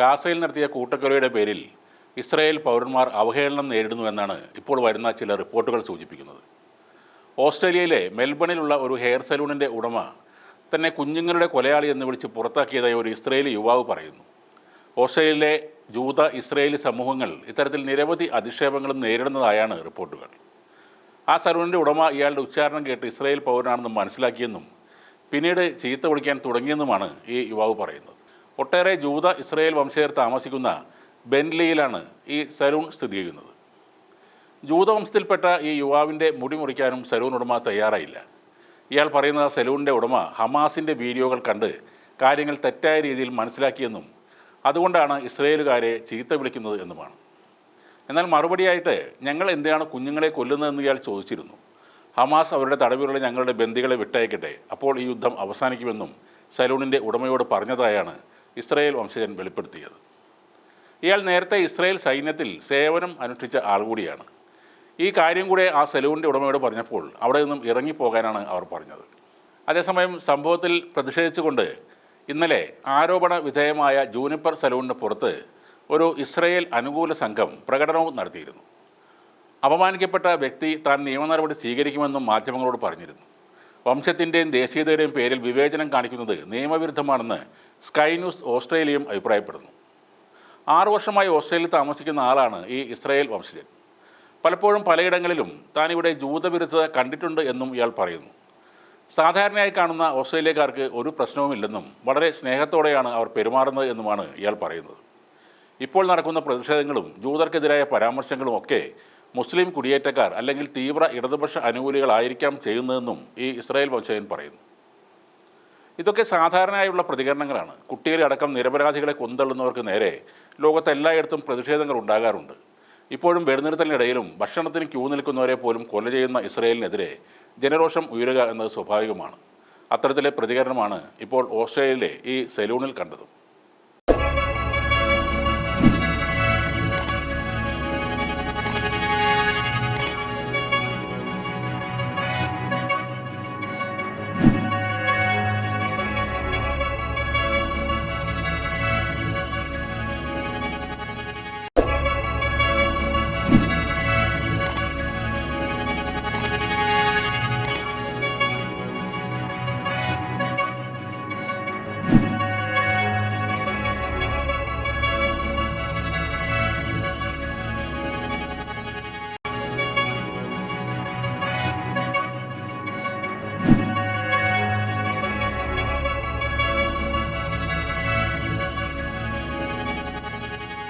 ഗാസയിൽ നടത്തിയ കൂട്ടക്കൊലയുടെ പേരിൽ ഇസ്രായേൽ പൗരന്മാർ അവഹേളനം നേരിടുന്നു എന്നാണ് ഇപ്പോൾ വരുന്ന ചില റിപ്പോർട്ടുകൾ സൂചിപ്പിക്കുന്നത്. ഓസ്ട്രേലിയയിലെ മെൽബണിലുള്ള ഒരു ഹെയർ സലൂണിന്റെ ഉടമ തന്നെ കുഞ്ഞുങ്ങളുടെ കൊലയാളി എന്ന് വിളിച്ച് പുറത്താക്കിയതായി ഒരു ഇസ്രയേലി യുവാവ് പറയുന്നു. ഓസ്ട്രേലിയയിലെ ജൂത ഇസ്രയേലി സമൂഹങ്ങൾ ഇത്തരത്തിൽ നിരവധി അധിക്ഷേപങ്ങളും നേരിടുന്നതായാണ് റിപ്പോർട്ടുകൾ. ആ സലൂണിന്റെ ഉടമ ഇയാളുടെ ഉച്ചാരണം കേട്ട് ഇസ്രയേൽ പൗരനാണെന്ന് മനസ്സിലാക്കിയെന്നും പിന്നീട് ചീത്ത വിളിക്കാൻ തുടങ്ങിയെന്നുമാണ് ഈ യുവാവ് പറയുന്നത്. ഒട്ടേറെ ജൂത ഇസ്രയേൽ വംശജർ താമസിക്കുന്ന ബെൻലിയിലാണ് ഈ സലൂൺ സ്ഥിതി ചെയ്യുന്നത്. ജൂതവംശത്തിൽപ്പെട്ട ഈ യുവാവിന്റെ മുടി മുറിക്കാനും സലൂൺ ഉടമ തയ്യാറായില്ല. ഇയാൾ പറയുന്ന സലൂണിന്റെ ഉടമ ഹമാസിന്റെ വീഡിയോകൾ കണ്ട് കാര്യങ്ങൾ തെറ്റായ രീതിയിൽ മനസ്സിലാക്കിയെന്നും അതുകൊണ്ടാണ് ഇസ്രയേലുകാരെ ചീത്ത വിളിക്കുന്നത് എന്നുമാണ്. എന്നാൽ മറുപടിയായിട്ട് ഞങ്ങൾ എന്തിനാണ് കുഞ്ഞുങ്ങളെ കൊല്ലുന്നതെന്ന് ഇയാൾ ചോദിച്ചിരുന്നു. ഹമാസ് അവരുടെ തടവിലുള്ള ഞങ്ങളുടെ ബന്ദികളെ വിട്ടയക്കട്ടെ അപ്പോൾ ഈ യുദ്ധം അവസാനിക്കുമെന്നും സലൂണിന്റെ ഉടമയോട് പറഞ്ഞതായാണ് ഇസ്രായേൽ വംശജൻ വെളിപ്പെടുത്തിയത്. ഇയാൾ നേരത്തെ ഇസ്രയേൽ സൈന്യത്തിൽ സേവനം അനുഷ്ഠിച്ച ആൾ കൂടിയാണ്. ഈ കാര്യം കൂടെ ആ സലൂണിന്റെ ഉടമയോട് പറഞ്ഞപ്പോൾ അവിടെ നിന്നും ഇറങ്ങിപ്പോകാനാണ് അവർ പറഞ്ഞത്. അതേസമയം സംഭവത്തിൽ പ്രതിഷേധിച്ചുകൊണ്ട് ഇന്നലെ ആരോപണ വിധേയമായ ജൂനിപ്പർ സലൂണിന് പുറത്ത് ഒരു ഇസ്രയേൽ അനുകൂല സംഘം പ്രകടനവും നടത്തിയിരുന്നു. അപമാനിക്കപ്പെട്ട വ്യക്തി താൻ നിയമ നടപടി സ്വീകരിക്കുമെന്നും മാധ്യമങ്ങളോട് പറഞ്ഞിരുന്നു. വംശത്തിന്റെയും ദേശീയതയുടെയും പേരിൽ വിവേചനം കാണിക്കുന്നത് നിയമവിരുദ്ധമാണെന്ന് സ്കൈ ന്യൂസ് ഓസ്ട്രേലിയയും അഭിപ്രായപ്പെടുന്നു. ആറു വർഷമായി ഓസ്ട്രേലിയയിൽ താമസിക്കുന്ന ആളാണ് ഈ ഇസ്രായേൽ വംശജൻ. പലപ്പോഴും പലയിടങ്ങളിലും ഇവിടെ ജൂതവിരുദ്ധത കണ്ടിട്ടുണ്ട് എന്നും ഇയാൾ പറയുന്നു. സാധാരണയായി കാണുന്ന ഓസ്ട്രേലിയക്കാർക്ക് ഒരു പ്രശ്നവുമില്ലെന്നും വളരെ സ്നേഹത്തോടെയാണ് അവർ പെരുമാറുന്നത് എന്നുമാണ് ഇയാൾ പറയുന്നത്. ഇപ്പോൾ നടക്കുന്ന പ്രതിഷേധങ്ങളും ജൂതർക്കെതിരായ പരാമർശങ്ങളും ഒക്കെ മുസ്ലിം കുടിയേറ്റക്കാർ അല്ലെങ്കിൽ തീവ്ര ഇടതുപക്ഷ അനുകൂലികളായിരിക്കാം ചെയ്യുന്നതെന്നും ഈ ഇസ്രായേൽ വംശജൻ പറയുന്നു. ഇതൊക്കെ സാധാരണയായുള്ള പ്രതികരണങ്ങളാണ്. കുട്ടികളെ അടക്കം നിരപരാധികളെ കൊന്തള്ളുന്നവർക്ക് നേരെ ലോകത്ത് എല്ലായിടത്തും പ്രതിഷേധങ്ങൾ ഉണ്ടാകാറുണ്ട്. ഇപ്പോഴും വെടിനിർത്തലിനിടയിലും ഭക്ഷണത്തിന് ക്യൂ നിൽക്കുന്നവരെ പോലും കൊല ചെയ്യുന്ന ഇസ്രയേലിനെതിരെ ജനരോഷം ഉയരുക എന്നത് സ്വാഭാവികമാണ്. അത്തരത്തിലെ പ്രതികരണമാണ് ഇപ്പോൾ ഓസ്ട്രേലിയയിലെ ഈ സെലൂണിൽ കണ്ടതും.